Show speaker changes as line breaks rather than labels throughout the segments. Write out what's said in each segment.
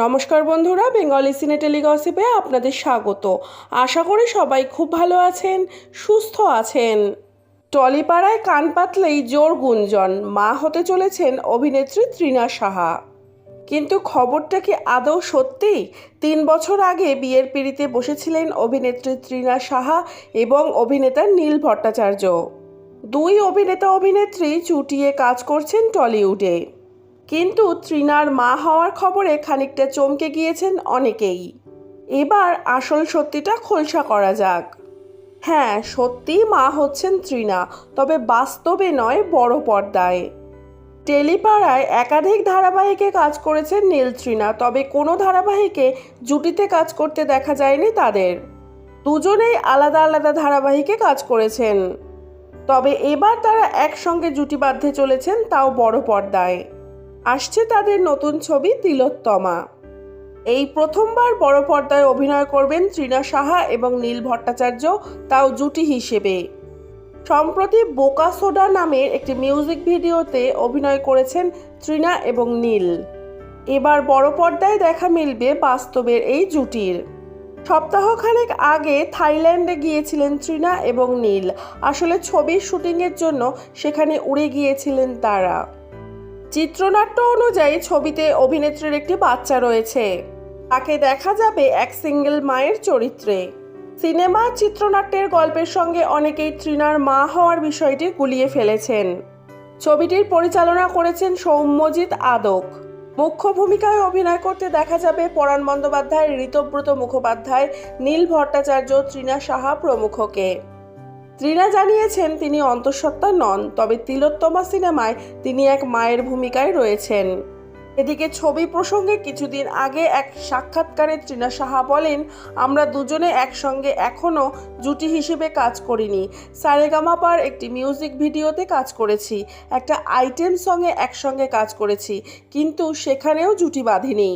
নমস্কার বন্ধুরা বেঙ্গলি সিনে টেলিগসিপে আপনাদের স্বাগত। আশা করি সবাই খুব ভালো আছেন, সুস্থ আছেন। টলিপাড়ায় কান পাতলেই জোর গুঞ্জন, মা হতে চলেছেন অভিনেত্রী তৃণা সাহা। কিন্তু খবরটা কি আদৌ সত্যি? তিন বছর আগে বিয়ের পিড়িতে বসেছিলেন অভিনেত্রী তৃণা সাহা এবং অভিনেতা নীল ভট্টাচার্য। দুই অভিনেতা অভিনেত্রী চুটিয়ে কাজ করছেন টলিউডে। কিন্তু তৃণার মা হওয়ার খবরে খানিকটা চমকে গিয়েছেন অনেকেই। এবার আসল সত্যিটা খোলসা করা যাক। হ্যাঁ সত্যিই মা হচ্ছেন তৃণা, তবে বাস্তবে নয় বড় পর্দায়। টেলিপাড়ায় একাধিক ধারাবাহিকে কাজ করেছেন নীল তৃণা, তবে কোনো ধারাবাহিকে জুটিতে কাজ করতে দেখা যায়নি তাদের। দুজনেই আলাদা আলাদা ধারাবাহিকে কাজ করেছেন। তবে এবার তারা একসঙ্গে জুটি বাঁধতে চলেছেন তাও বড় পর্দায়। আসছে তাদের নতুন ছবি তিলোত্তমা। এই প্রথমবার বড় পর্দায় অভিনয় করবেন তৃণা সাহা এবং নীল ভট্টাচার্য, তাও জুটি হিসেবে। সম্প্রতি বোকা সোডা নামের একটি মিউজিক ভিডিওতে অভিনয় করেছেন তৃণা এবং নীল। এবার বড় পর্দায় দেখা মিলবে বাস্তবের এই জুটির। সপ্তাহখানেক আগে থাইল্যান্ডে গিয়েছিলেন তৃণা এবং নীল। আসলে ছবির শুটিংয়ের জন্য সেখানে উড়ে গিয়েছিলেন তারা। চিত্রনাট্য অনুযায়ী ছবিতে অভিনেত্রীর একটি বাচ্চা রয়েছে। তাকে দেখা যাবে এক সিঙ্গেল মায়ের চরিত্রে। সিনেমা, চিত্রনাট্যের গল্পের সঙ্গে অনেকেই তৃণার মা হওয়ার বিষয়টি গুলিয়ে ফেলেছেন। ছবিটির পরিচালনা করেছেন সৌম্যজিৎ আদক। মুখ্য ভূমিকায় অভিনয় করতে দেখা যাবে পরাণ বন্দ্যোপাধ্যায়, ঋতব্রত মুখোপাধ্যায়, নীল ভট্টাচার্য তৃণা সাহা প্রমুখকে। তৃণা জানিয়েছেন, তিনি অন্তঃসত্ত্বা নন, তবে তিলোত্তমা সিনেমায় তিনি এক মায়ের ভূমিকায় রয়েছেন। এদিকে ছবি প্রসঙ্গে কিছুদিন আগে এক সাক্ষাৎকারে তৃণা সাহা বলেন, আমরা দুজনে একসঙ্গে এখনও জুটি হিসেবে কাজ করিনি। সারেগামাপার একটি মিউজিক ভিডিওতে কাজ করেছি, একটা আইটেম সঙ্গে একসঙ্গে কাজ করেছি, কিন্তু সেখানেও জুটি বাঁধিনি।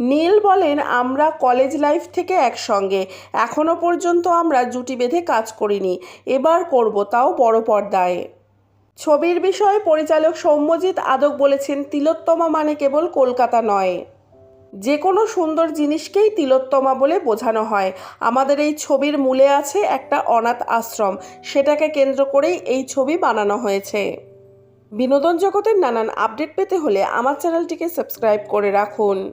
নীল বলেন, আমরা কলেজ লাইফ থেকে একসঙ্গে। এখনও পর্যন্ত আমরা জুটি বেঁধে কাজ করিনি। এবার করব তাও বড় পর্দায়। ছবির বিষয়ে পরিচালক সৌম্যজিৎ আদক বলেছেন, তিলোত্তমা মানে কেবল কলকাতা নয়। যে কোনো সুন্দর জিনিসকেই তিলোত্তমা বলে বোঝানো হয়। আমাদের এই ছবির মূলে আছে একটা অনাথ আশ্রম। সেটাকে কেন্দ্র করেই এই ছবি বানানো হয়েছে। বিনোদন জগতের নানান আপডেট পেতে হলে আমার চ্যানেলটিকে সাবস্ক্রাইব করে রাখুন।